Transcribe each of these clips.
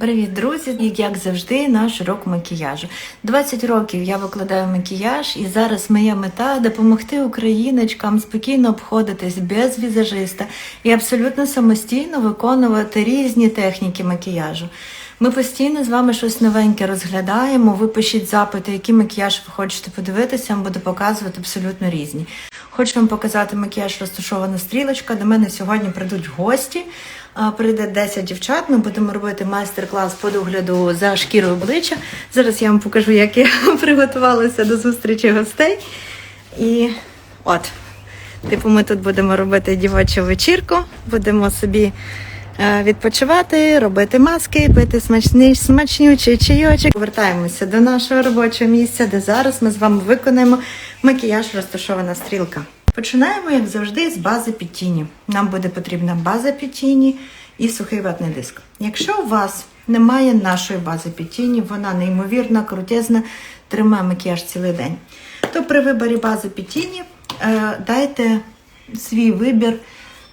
Привіт, друзі! Як завжди, наш урок макіяжу. 20 років я викладаю макіяж, і зараз моя мета допомогти україночкам спокійно обходитись без візажиста і абсолютно самостійно виконувати різні техніки макіяжу. Ми постійно з вами щось новеньке розглядаємо. Ви пишіть запити, який макіяж ви хочете подивитися, я буду показувати абсолютно різні. Хочу вам показати макіяж розташована стрілочка. До мене сьогодні прийдуть гості. Прийде 10 дівчат. Ми будемо робити майстер-клас по догляду за шкірою обличчя. Зараз я вам покажу, як я приготувалася до зустрічі гостей. І от, типу, ми тут будемо робити дівочу вечірку, будемо собі е, відпочивати, робити маски, пити смачний, смачнючий чайочок. Повертаємося до нашого робочого місця, де зараз ми з вами виконаємо макіяж розташована стрілка. Починаємо, як завжди, з бази під тіні. Нам буде потрібна база під тіні і сухий ватний диск. Якщо у вас немає нашої бази під тіні, вона неймовірна, крутезна, тримає макіяж цілий день, то при виборі бази під тіні е, дайте свій вибір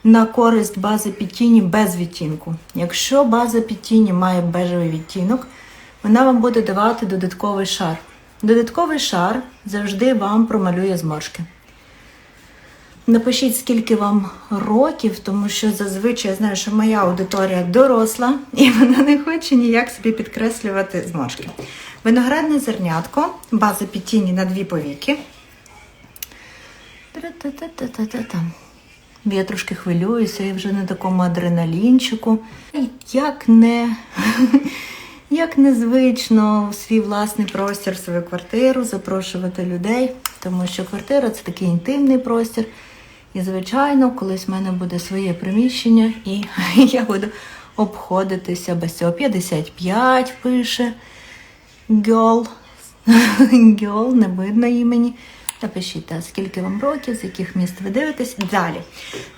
на користь бази під тіні без відтінку. Якщо база під тіні має бежевий відтінок, вона вам буде давати додатковий шар. Додатковий шар завжди вам промалює зморшки. Напишіть, скільки вам років, тому що зазвичай я знаю, що моя аудиторія доросла і вона не хоче ніяк собі підкреслювати зморшки. Виноградне зернятко, база під тіні на дві повіки. Я трошки хвилююся, я вже на такому адреналінчику. Як не, як незвично в свій власний простір, в свою квартиру запрошувати людей, тому що квартира це такий інтимний простір. І, звичайно, колись в мене буде своє приміщення, і я буду обходитися без цього. 55 пише. Girl. Girl, не видно імені. Напишіть, а скільки вам років, з яких міст ви дивитесь. Далі.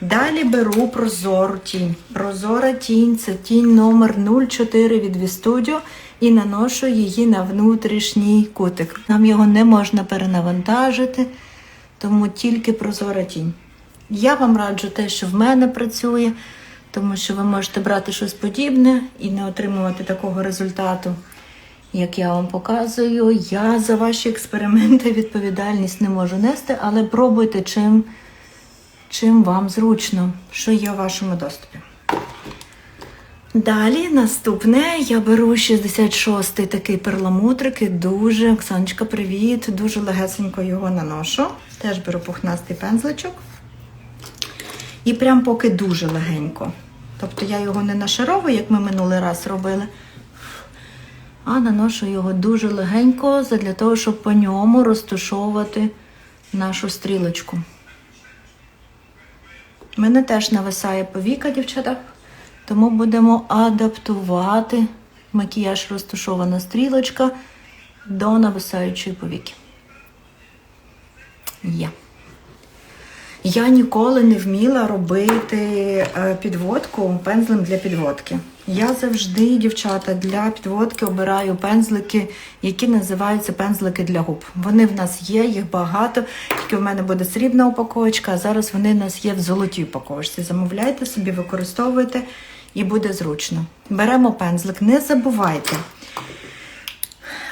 Далі беру прозору тінь. Прозора тінь це тінь номер 04 від V-Studio і наношу її на внутрішній кутик. Нам його не можна перенавантажити, тому тільки прозора тінь. Я вам раджу те, що в мене працює, тому що ви можете брати щось подібне і не отримувати такого результату, як я вам показую. Я за ваші експерименти відповідальність не можу нести, але пробуйте чим, чим вам зручно, що є у вашому доступі. Далі наступне я беру 66-й такий перламутрик і дуже, Оксаночка, привіт, дуже легесенько його наношу. Теж беру пухнастий пензличок. І прям поки дуже легенько. Тобто я його не нашаровую, як ми минулий раз робили, а наношу його дуже легенько для того, щоб по ньому розташовувати нашу стрілочку. Мене теж нависає повіка, дівчата, тому будемо адаптувати макіяж розташована стрілочка до нависаючої повіки. Є. Я ніколи не вміла робити е, підводку пензлем для підводки. Я завжди, дівчата, для підводки обираю пензлики, які називаються пензлики для губ. Вони в нас є, їх багато, тільки в мене буде срібна упаковочка, а зараз вони в нас є в золотій упаковочці. Замовляйте собі, використовуйте і буде зручно. Беремо пензлик, не забувайте.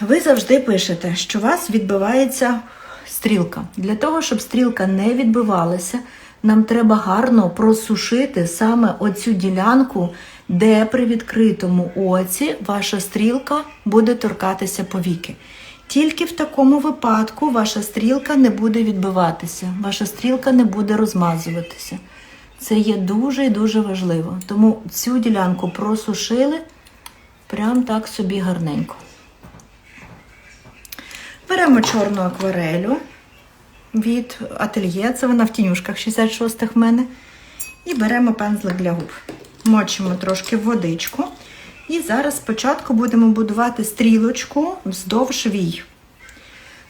Ви завжди пишете, що у вас відбивається стрілка. Для того, щоб стрілка не відбивалася, нам треба гарно просушити саме оцю ділянку, де при відкритому оці ваша стрілка буде торкатися повіки. Тільки в такому випадку ваша стрілка не буде відбиватися, ваша стрілка не буде розмазуватися. Це є дуже і дуже важливо. Тому цю ділянку просушили прям так собі гарненько. Беремо чорну акварелю від ательє, це вона в тінюшках 66-х в мене. І беремо пензлик для губ. Мочимо трошки водичку. І зараз спочатку будемо будувати стрілочку вздовж вій.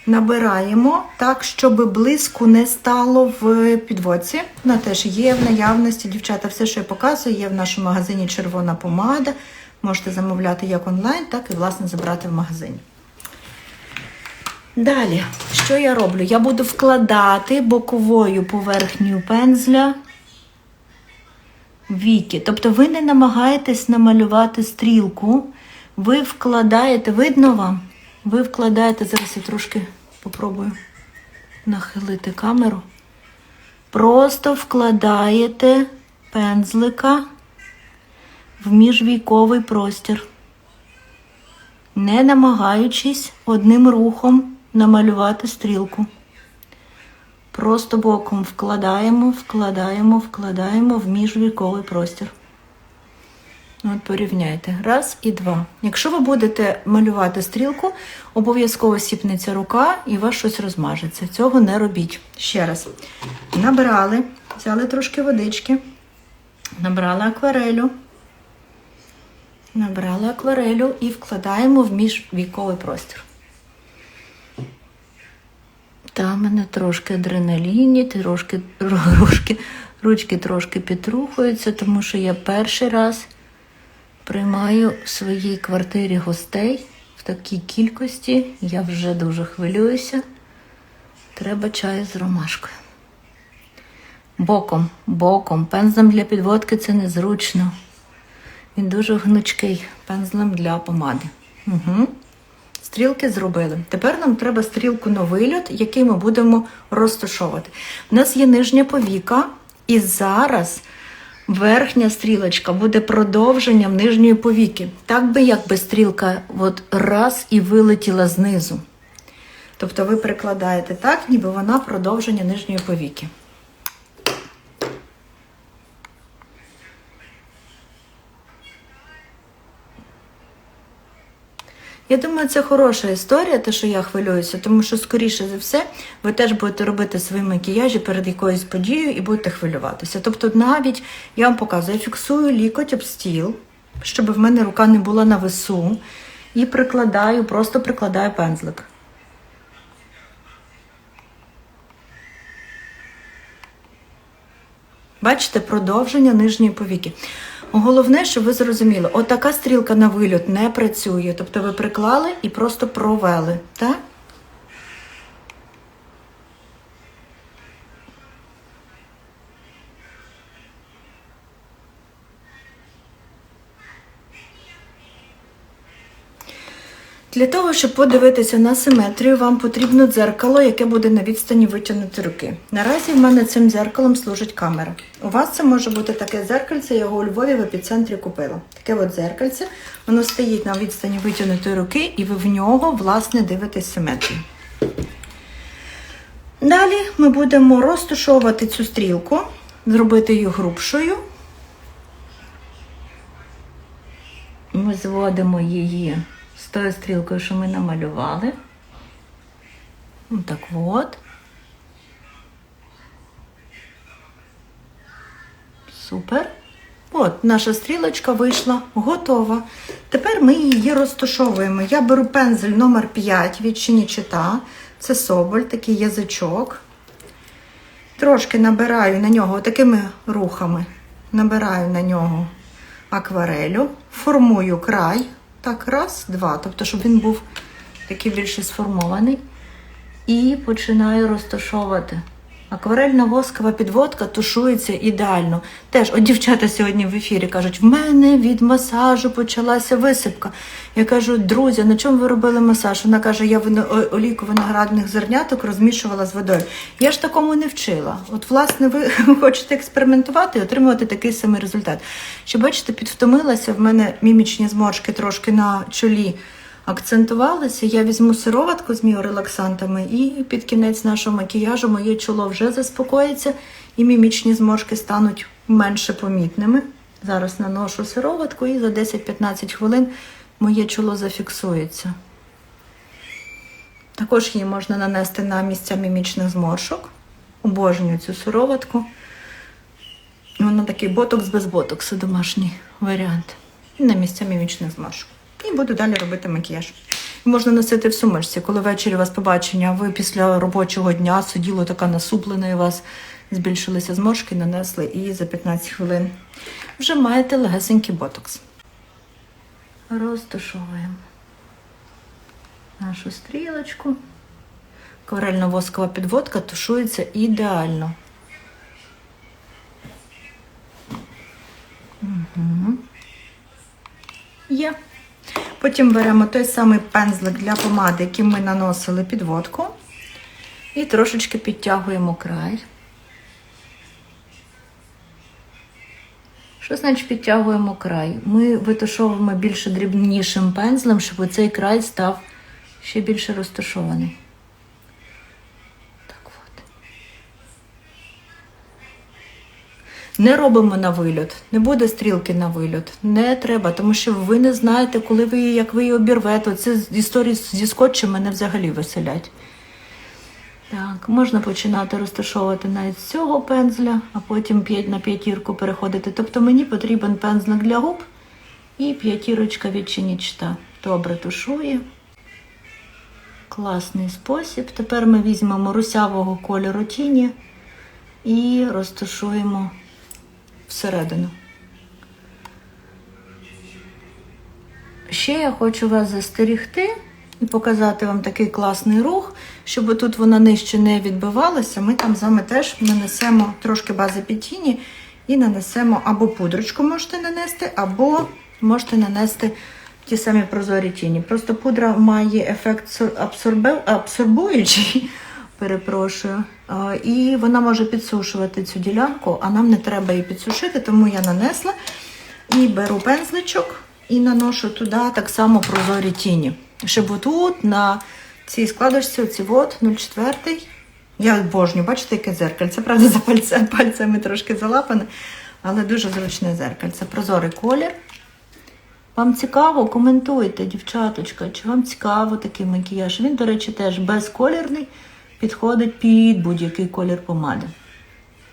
Набираємо так, щоб блиску не стало в підводці. Вона теж є в наявності. Дівчата, все, що я показую, є в нашому магазині червона помада. Можете замовляти як онлайн, так і, власне, забрати в магазині. Далі, що я роблю? Я буду вкладати боковою поверхнею пензля віки. Тобто ви не намагаєтесь намалювати стрілку, ви вкладаєте, видно вам? Ви вкладаєте, зараз я трошки попробую нахилити камеру. Просто вкладаєте пензлика в міжвійковий простір, не намагаючись одним рухом намалювати стрілку. Просто боком вкладаємо, вкладаємо, вкладаємо в міжвіковий простір. От порівняйте. Раз і два. Якщо ви будете малювати стрілку, обов'язково сіпнеться рука і у вас щось розмажеться. Цього не робіть. Ще раз. Набрали, взяли трошки водички, набрали акварелю. Набрали акварелю і вкладаємо в міжвіковий простір. Та в мене трошки адреналіні, трошки, трошки, ручки трошки підрухуються, тому що я перший раз приймаю в своїй квартирі гостей в такій кількості. Я вже дуже хвилююся. Треба чаю з ромашкою. Боком, боком. Пензлем для підводки це незручно. Він дуже гнучкий пензлем для помади. Угу. Стрілки зробили. Тепер нам треба стрілку на вильот, який ми будемо розташовувати. У нас є нижня повіка, і зараз верхня стрілочка буде продовженням нижньої повіки. Так би, якби стрілка от раз і вилетіла знизу. Тобто ви прикладаєте так, ніби вона продовження нижньої повіки. Я думаю, це хороша історія, те, що я хвилююся, тому що, скоріше за все, ви теж будете робити свої макіяжі перед якоюсь подією і будете хвилюватися. Тобто, навіть я вам показую, я фіксую лікоть об стіл, щоб в мене рука не була на весу, і прикладаю, просто прикладаю пензлик. Бачите, продовження нижньої повіки. Головне, щоб ви зрозуміли, отака стрілка на вильот не працює. Тобто ви приклали і просто провели, так? Для того, щоб подивитися на симетрію, вам потрібно дзеркало, яке буде на відстані витягнути руки. Наразі в мене цим дзеркалом служить камера. У вас це може бути таке дзеркальце, я його у Львові в епіцентрі купила. Таке от дзеркальце, воно стоїть на відстані витягнутої руки, і ви в нього, власне, дивитесь симетрію. Далі ми будемо розташовувати цю стрілку, зробити її грубшою. Ми зводимо її тою стрілкою, що ми намалювали. Так от. Супер. От, наша стрілочка вийшла, готова. Тепер ми її розташовуємо. Я беру пензель номер 5 від Чинічита. Це соболь, такий язичок. Трошки набираю на нього такими рухами, набираю на нього акварелю, формую край. Так, раз, два. Тобто, щоб він був такий більше сформований. І починаю розташовувати. Акварельна воскова підводка тушується ідеально. Теж, от дівчата сьогодні в ефірі кажуть, в мене від масажу почалася висипка. Я кажу, друзі, на чому ви робили масаж? Вона каже, я олійку виноградних зерняток розмішувала з водою. Я ж такому не вчила. От, власне, ви хочете експериментувати і отримувати такий самий результат. Що бачите, підвтомилася в мене мімічні зморшки трошки на чолі акцентувалися. Я візьму сироватку з міорелаксантами і під кінець нашого макіяжу моє чоло вже заспокоїться і мімічні зморшки стануть менше помітними. Зараз наношу сироватку і за 10-15 хвилин моє чоло зафіксується. Також її можна нанести на місця мімічних зморшок. Обожнюю цю сироватку. Вона такий ботокс без ботоксу, домашній варіант. І на місця мімічних зморшок. І буду далі робити макіяж. Можна носити в сумочці, коли ввечері у вас побачення, ви після робочого дня сиділо така насуплена, у вас збільшилися зморшки, нанесли і за 15 хвилин вже маєте легесенький ботокс. Розтушовуємо нашу стрілочку. Корельно воскова підводка тушується ідеально. Угу. Є. Потім беремо той самий пензлик для помади, яким ми наносили підводку. І трошечки підтягуємо край. Що значить підтягуємо край? Ми витушовуємо більше дрібнішим пензлем, щоб цей край став ще більше розташований. Так от. Не робимо на вильот, не буде стрілки на вильот. Не треба, тому що ви не знаєте, коли ви як ви її обірвете. Це історії зі скотчем мене взагалі веселять. Так, можна починати розташовувати навіть з цього пензля, а потім на п'ятірку переходити. Тобто мені потрібен пензлик для губ і п'ятірочка від чинічта. Добре тушує. Класний спосіб. Тепер ми візьмемо русявого кольору тіні і розташуємо всередину. Ще я хочу вас застерігти і показати вам такий класний рух, щоб тут вона нижче не відбивалася. Ми там з вами теж нанесемо трошки бази під тіні і нанесемо або пудрочку можете нанести, або можете нанести ті самі прозорі тіні. Просто пудра має ефект абсорбуючий, перепрошую, і вона може підсушувати цю ділянку, а нам не треба її підсушити, тому я нанесла і беру пензличок і наношу туди так само прозорі тіні. Щоб отут на цій складочці, оці от 0,4. Я обожнюю, бачите, яке дзеркальце. Правда, за пальцем, пальцями трошки залапане, але дуже зручне дзеркальце. Прозорий колір. Вам цікаво, коментуйте, дівчаточка, чи вам цікаво такий макіяж. Він, до речі, теж безколірний, підходить під будь-який колір помади.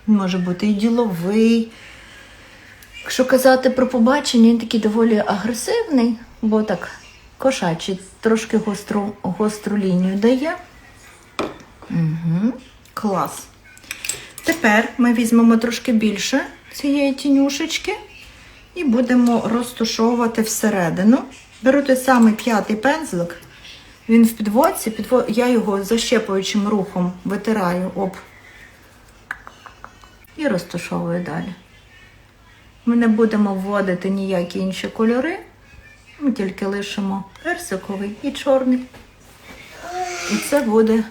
Може бути і діловий. Якщо казати про побачення, він такий доволі агресивний, бо так кошачий, трошки гостру, гостру лінію дає. Угу. Клас. Тепер ми візьмемо трошки більше цієї тінюшечки і будемо розтушовувати всередину. Беру той самий п'ятий пензлик. Він в підводці, підво... я його защепуючим рухом витираю об і розташовую далі. Ми не будемо вводити ніякі інші кольори. Ми тільки лишимо персиковий і чорний. І це буде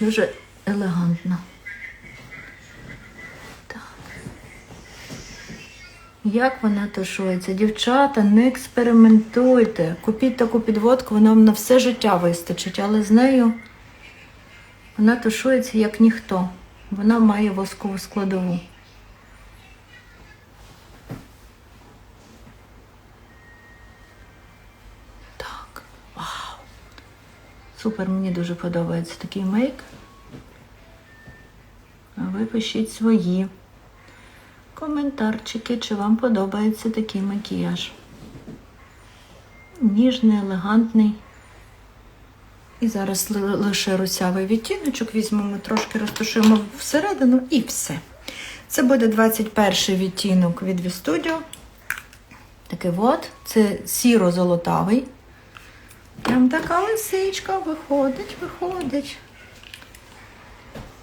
дуже елегантно. Як вона тушується? Дівчата, не експериментуйте. Купіть таку підводку, вона вам на все життя вистачить, але з нею вона тушується як ніхто. Вона має воскову складову. Так, вау. Супер, мені дуже подобається такий мейк. А ви пишіть свої коментарчики, чи вам подобається такий макіяж. Ніжний, елегантний. І зараз лише русявий відтіночок візьмемо, трошки розташуємо всередину і все. Це буде 21 відтінок від V-Studio. Такий от. Це сіро-золотавий. Прям така лисичка виходить, виходить.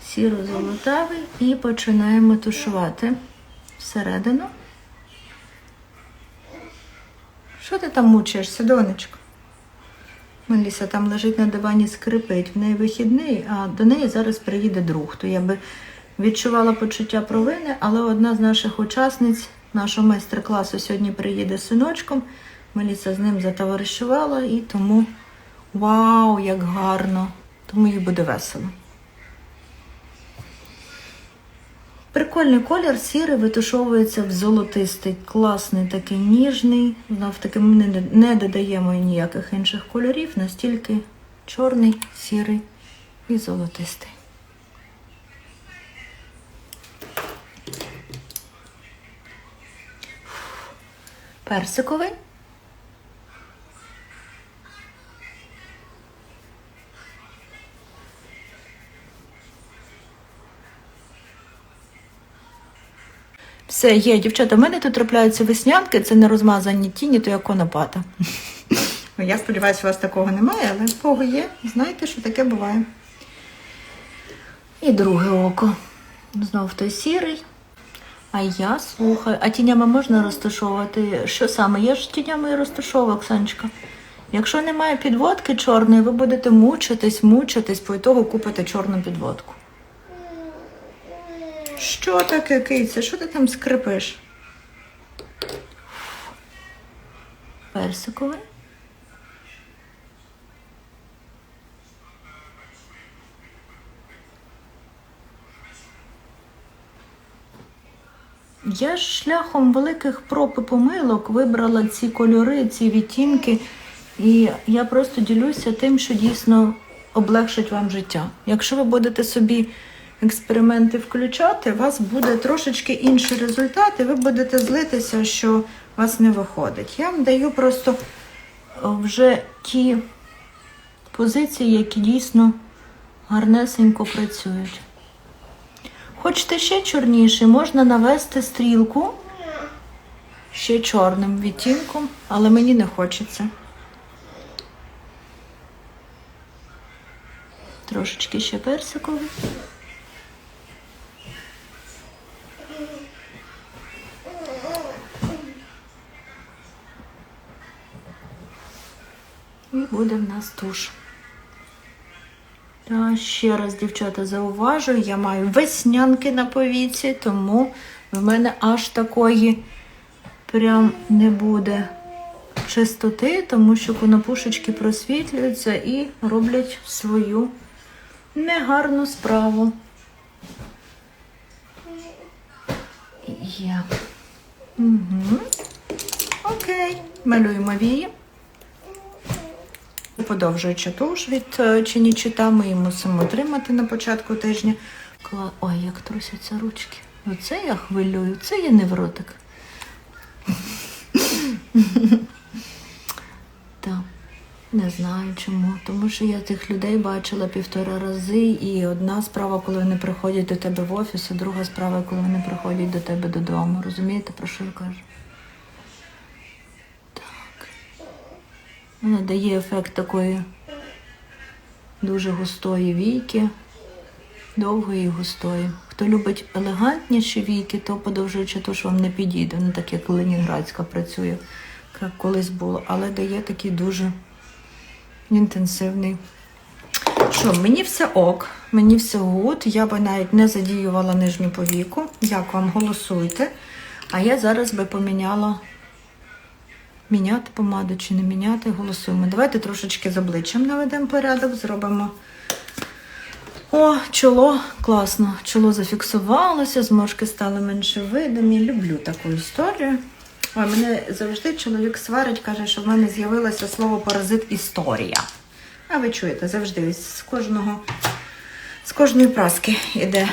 Сіро-золотавий. І починаємо тушувати всередину. Що ти там мучаєшся, донечко? Меліса там лежить на дивані, скрипить. В неї вихідний, а до неї зараз приїде друг. То я би відчувала почуття провини, але одна з наших учасниць нашого майстер-класу сьогодні приїде з синочком. Меліса з ним затоваришувала і тому вау, як гарно! Тому їй буде весело. Прикольний колір, сірий витушовується в золотистий, класний, такий ніжний. Навтаки ми не, не додаємо ніяких інших кольорів, настільки чорний, сірий і золотистий. Персиковий. Все, є, дівчата, в мене тут трапляються веснянки, це не розмазані тіні, то як конопата. Ну, Я сподіваюся, у вас такого немає, але в кого є, знаєте, що таке буває. І друге око. Знов той сірий. А я слухаю. А тінями можна розташовувати? Що саме? Я ж тінями і розташовую, Оксаночка. Якщо немає підводки чорної, ви будете мучитись, мучитись, по ітогу купите чорну підводку. Що таке, киця? Що ти там скрипиш? Персиковий. Я ж шляхом великих проб і помилок вибрала ці кольори, ці відтінки, і я просто ділюся тим, що дійсно облегшить вам життя. Якщо ви будете собі експерименти включати, у вас буде трошечки інший результат, і ви будете злитися, що у вас не виходить. Я вам даю просто вже ті позиції, які дійсно гарнесенько працюють. Хочете ще чорніше, можна навести стрілку ще чорним відтінком, але мені не хочеться. Трошечки ще персиковий. І буде в нас туш. Та ще раз, дівчата, зауважую, я маю веснянки на повіці, тому в мене аж такої прям не буде чистоти, тому що конопушечки просвітлюються і роблять свою негарну справу. Є. Угу. Окей, малюємо вії. Подовжуючи туш від е, чинічита, ми її мусимо отримати на початку тижня. Ой, як трусяться ручки. Оце я хвилюю, це є невротик. Так, не знаю чому. Тому що я тих людей бачила півтора рази, і одна справа, коли вони приходять до тебе в офіс, а друга справа, коли вони приходять до тебе додому. Розумієте, про що я кажу? Вона дає ефект такої дуже густої війки, довгої і густої. Хто любить елегантніші війки, то подовжуючи туш вам не підійде. Не так як Ленінградська працює, як колись було, але дає такий дуже інтенсивний. Що, мені все ок, мені все гуд. Я би навіть не задіювала нижню повіку. Як вам голосуйте? А я зараз би поміняла міняти помаду чи не міняти, голосуємо. Давайте трошечки з обличчям наведемо порядок, зробимо. О, чоло, класно. Чоло зафіксувалося, зморшки стали менше видимі. Люблю таку історію. Ой, мене завжди чоловік сварить, каже, що в мене з'явилося слово паразит історія. А ви чуєте, завжди з кожного, з кожної праски йде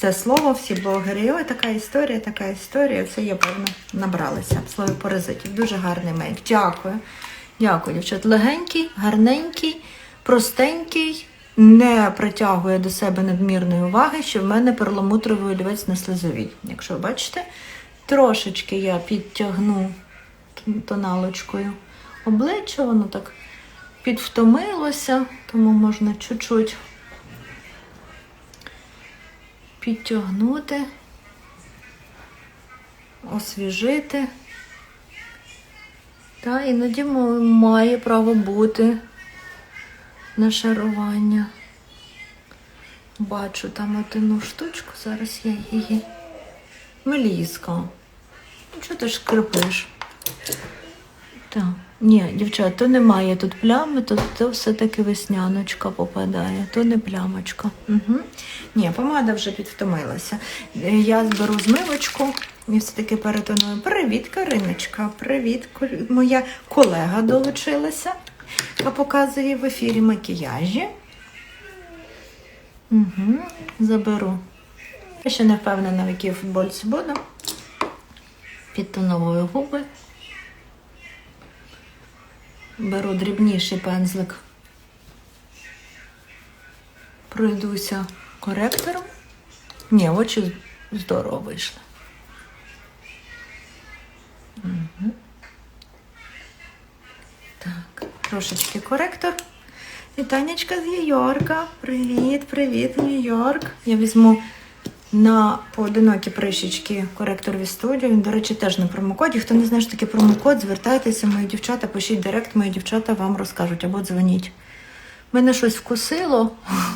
це слово, всі блогери. Ой, така історія, така історія. Це я, певно, набралася. Слово паразитів. Дуже гарний мейк. Дякую. Дякую, дівчат. Легенький, гарненький, простенький, не притягує до себе надмірної уваги, що в мене перламутровий олівець на слизовій. Якщо ви бачите, трошечки я підтягну тоналочкою обличчя, воно так підвтомилося, тому можна чуть-чуть підтягнути, освіжити. Та іноді має право бути нашарування. Бачу там одну штучку, зараз я її. Меліска. Ну, Чого ти ж крипиш? Так. Ні, дівчат, то немає тут плями, то, то все-таки весняночка попадає, то не плямочка. Угу. Ні, помада вже підвтомилася. Е, Я зберу змивочку і все-таки перетоную. Привіт, Кариночка, привіт. Моя колега долучилася, яка показує в ефірі макіяжі. Угу. Заберу. Я ще не впевнена, в якій футбольці буду. Підтоновую губи. Беру дрібніший пензлик. Пройдуся коректором. Ні, очі здорово вийшли. Мгм. Так, трошечки коректор. Вітанечка з Нью-Йорка. Привіт, привіт, Нью-Йорк. Я візьму на поодинокі прищічки коректор від студіо. Він, до речі, теж на промокоді. Хто не знає, що таке промокод, звертайтеся, мої дівчата, пишіть директ, мої дівчата вам розкажуть або дзвоніть. Мене щось вкусило,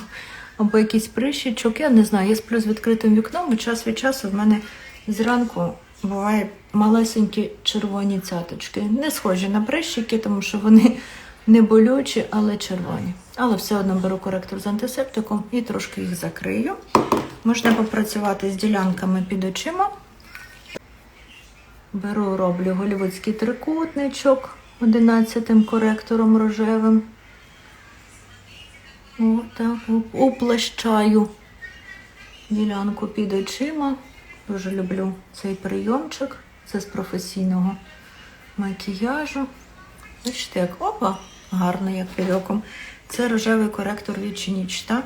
або якийсь прищічок, я не знаю. Я сплю з відкритим вікном, і час від часу в мене зранку буває малесенькі червоні цяточки. Не схожі на прищики, тому що вони не болючі, але червоні. Але все одно беру коректор з антисептиком і трошки їх закрию. Можна попрацювати з ділянками під очима. Беру, роблю голівудський трикутничок 11 коректором рожевим. Отак, уплещаю ділянку під очима. Дуже люблю цей прийомчик. Це з професійного макіяжу. Бачите, як опа, гарно, як під. Це рожевий коректор від Чинічта.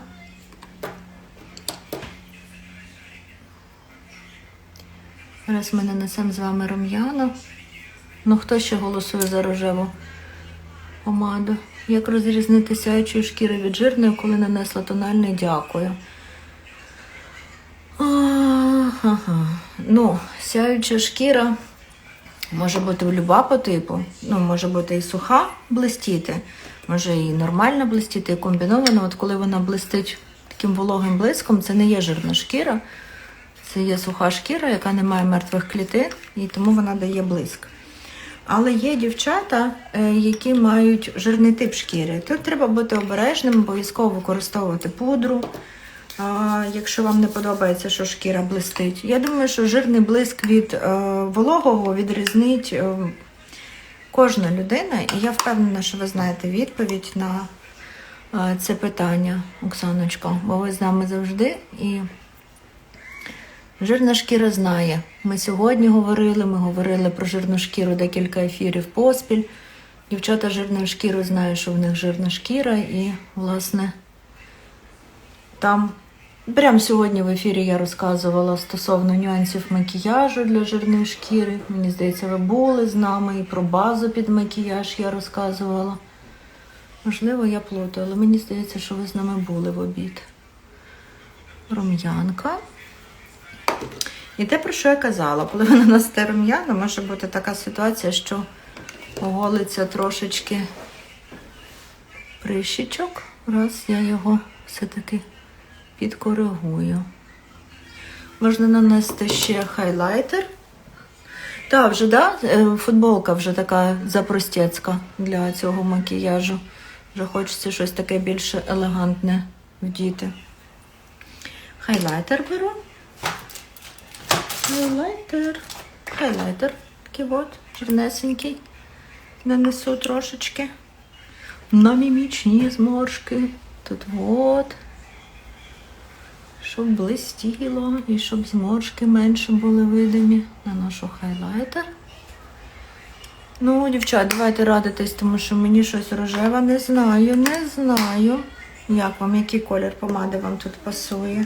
Зараз ми нанесемо з вами рум'яна. Ну, хто ще голосує за рожеву помаду? Як розрізнити сяючої шкіри від жирної, коли нанесла тональний? Дякую. Ага. Ну, сяюча шкіра може бути люба по типу. Ну, може бути і суха блистіти, може і нормально блистіти, і комбінована. От коли вона блистить таким вологим блиском, це не є жирна шкіра. Це є суха шкіра, яка не має мертвих клітин, і тому вона дає блиск. Але є дівчата, е, які мають жирний тип шкіри. Тут треба бути обережним, обов'язково використовувати пудру. А, якщо вам не подобається, що шкіра блистить. Я думаю, що жирний блиск від е, вологого відрізнить е, кожна людина. І я впевнена, що ви знаєте відповідь на е, це питання, Оксаночко, бо ви з нами завжди. І Жирна шкіра знає. Ми сьогодні говорили, ми говорили про жирну шкіру декілька ефірів поспіль. Дівчата жирної шкіри знають, що в них жирна шкіра, і, власне, там прямо сьогодні в ефірі я розказувала стосовно нюансів макіяжу для жирної шкіри. Мені здається, ви були з нами і про базу під макіяж я розказувала. Можливо, я плутаю, але мені здається, що ви з нами були в обід. Рум'янка. І те, про що я казала, коли ви наносите рум'яна, може бути така ситуація, що оголиться трошечки прищічок. Раз я його все-таки підкоригую. Можна нанести ще хайлайтер. Так, вже, да, е, футболка вже така запростецька для цього макіяжу. Вже хочеться щось таке більш елегантне вдіти. Хайлайтер беру. Хайлайтер. Хайлайтер. Такий от, чорнесенький. Нанесу трошечки. На мімічні зморшки. Тут от. Щоб блистіло і щоб зморшки менше були видимі. Наношу хайлайтер. Ну, дівчат, давайте радитись, тому що мені щось рожеве не знаю, не знаю. Як вам, який колір помади вам тут пасує?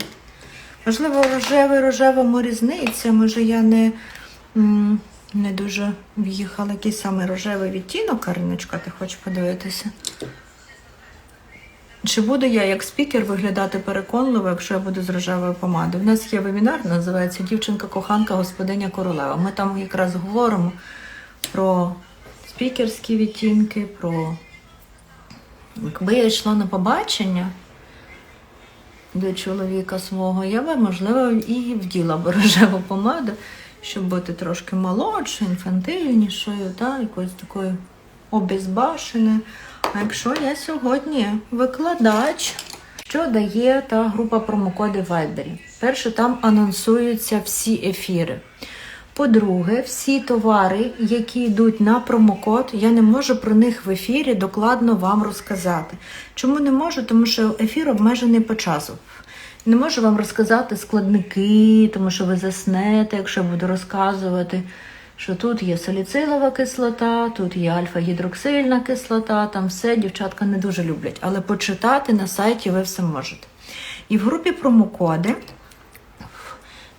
Можливо, рожевий рожевому різниця. Може, я не, не дуже в'їхала. Який саме рожевий відтінок, Кариночка, ти хочеш подивитися? Чи буду я як спікер виглядати переконливо, якщо я буду з рожевою помадою? У нас є вебінар, називається Дівчинка-коханка, господиня королева. Ми там якраз говоримо про спікерські відтінки, про якби я йшла на побачення до чоловіка свого, я би, можливо, і вділа б рожеву помаду, щоб бути трошки молодшою, інфантильнішою, та, якоюсь такою обезбашеною. А якщо я сьогодні викладач, що дає та група промокоди Viber? Перше, там анонсуються всі ефіри. По-друге, всі товари, які йдуть на промокод, я не можу про них в ефірі докладно вам розказати. Чому не можу? Тому що ефір обмежений по часу. Не можу вам розказати складники, тому що ви заснете, якщо я буду розказувати, що тут є саліцилова кислота, тут є альфа-гідроксильна кислота, там все дівчатка не дуже люблять. Але почитати на сайті ви все можете. І в групі промокоди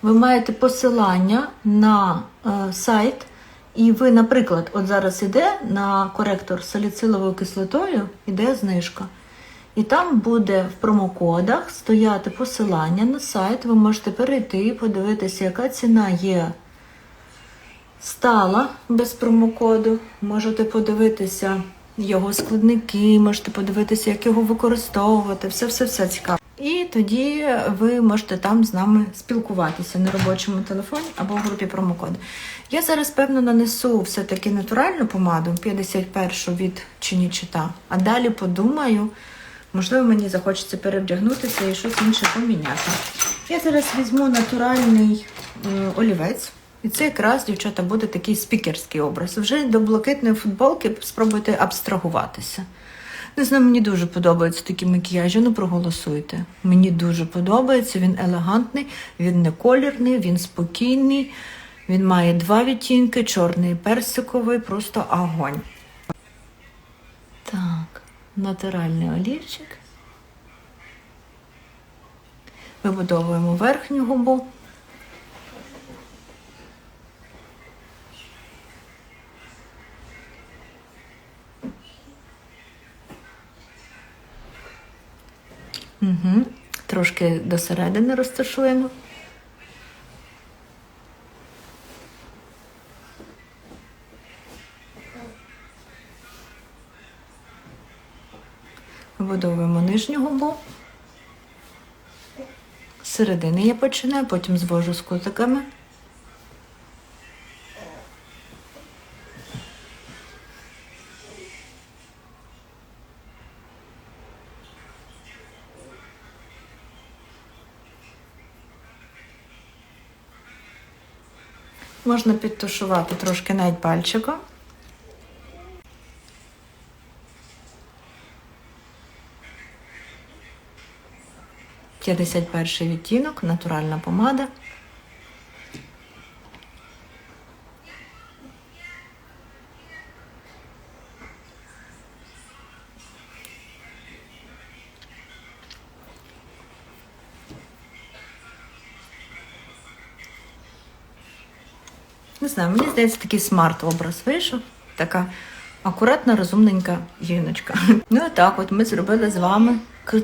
ви маєте посилання на е, сайт, і ви, наприклад, от зараз іде на коректор з саліциловою кислотою, іде знижка. І там буде в промокодах стояти посилання на сайт. Ви можете перейти, подивитися, яка ціна є стала без промокоду. Можете подивитися його складники, можете подивитися, як його використовувати. Все, все, все цікаво. І тоді ви можете там з нами спілкуватися на робочому телефоні або в групі промокоду. Я зараз, певно, нанесу все-таки натуральну помаду 51 від Чинічита, а далі подумаю, можливо, мені захочеться перевдягнутися і щось інше поміняти. Я зараз візьму натуральний е, олівець. І це якраз, дівчата, буде такий спікерський образ. Вже до блакитної футболки спробуйте абстрагуватися. Не знаю, мені дуже подобаються такі макіяжі, ну проголосуйте. Мені дуже подобається, він елегантний, він не колірний, він спокійний, він має два відтінки, чорний і персиковий, просто огонь. Так, натуральний олівчик. Вибудовуємо верхню губу. Угу. Трошки до середини розташуємо. Вибудовуємо нижню губу. З середини я починаю, потім звожу з кутиками. Можна підтушувати трошки навіть пальчиком. П'ятдесят перший відтінок, натуральна помада. Не знаю, мені здається, такий смарт-образ вийшов. Така акуратна, розумненька жіночка. Ну і так, от ми зробили з вами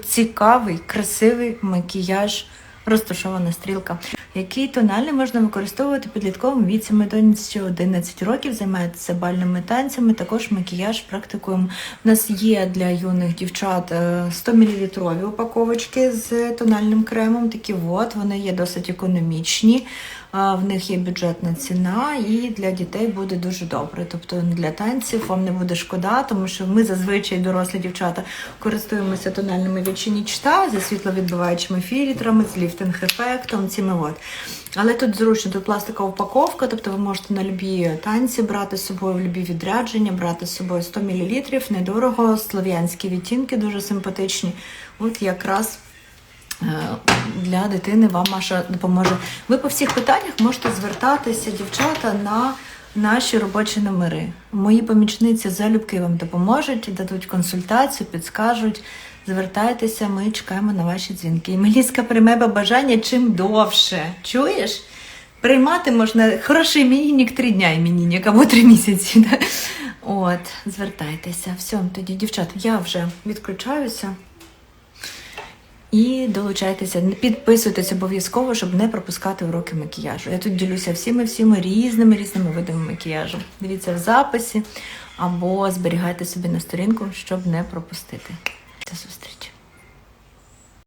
цікавий, красивий макіяж, розташована стрілка. Який тональний можна використовувати в підлітковому віці. Ми доньці 11 років займається бальними танцями. Також макіяж практикуємо. У нас є для юних дівчат е, 100 мл упаковочки з тональним кремом. Такі от вони є досить економічні. В них є бюджетна ціна, і для дітей буде дуже добре. Тобто для танців вам не буде шкода, тому що ми зазвичай дорослі дівчата користуємося тональними від нічта зі світловідбиваючими фільтрами, з ліфтинг-ефектом, цими от. Але тут зручно, тут пластикова упаковка, тобто ви можете на любі танці брати з собою, в любі відрядження, брати з собою 100 мл, недорого, слов'янські відтінки дуже симпатичні. От якраз Е, для дитини вам Маша допоможе. Ви по всіх питаннях можете звертатися, дівчата, на наші робочі номери. Мої помічниці залюбки вам допоможуть, дадуть консультацію, підскажуть. Звертайтеся, ми чекаємо на ваші дзвінки. Меліска прийме бажання чим довше. Чуєш? Приймати можна хороший іменінник три дня іменінник, або три місяці. Да? От, звертайтеся. Все, тоді, дівчата, я вже відключаюся. І долучайтеся, підписуйтесь обов'язково, щоб не пропускати уроки макіяжу. Я тут ділюся всіми всіми різними різними видами макіяжу. Дивіться в записі або зберігайте собі на сторінку, щоб не пропустити. До зустрічі!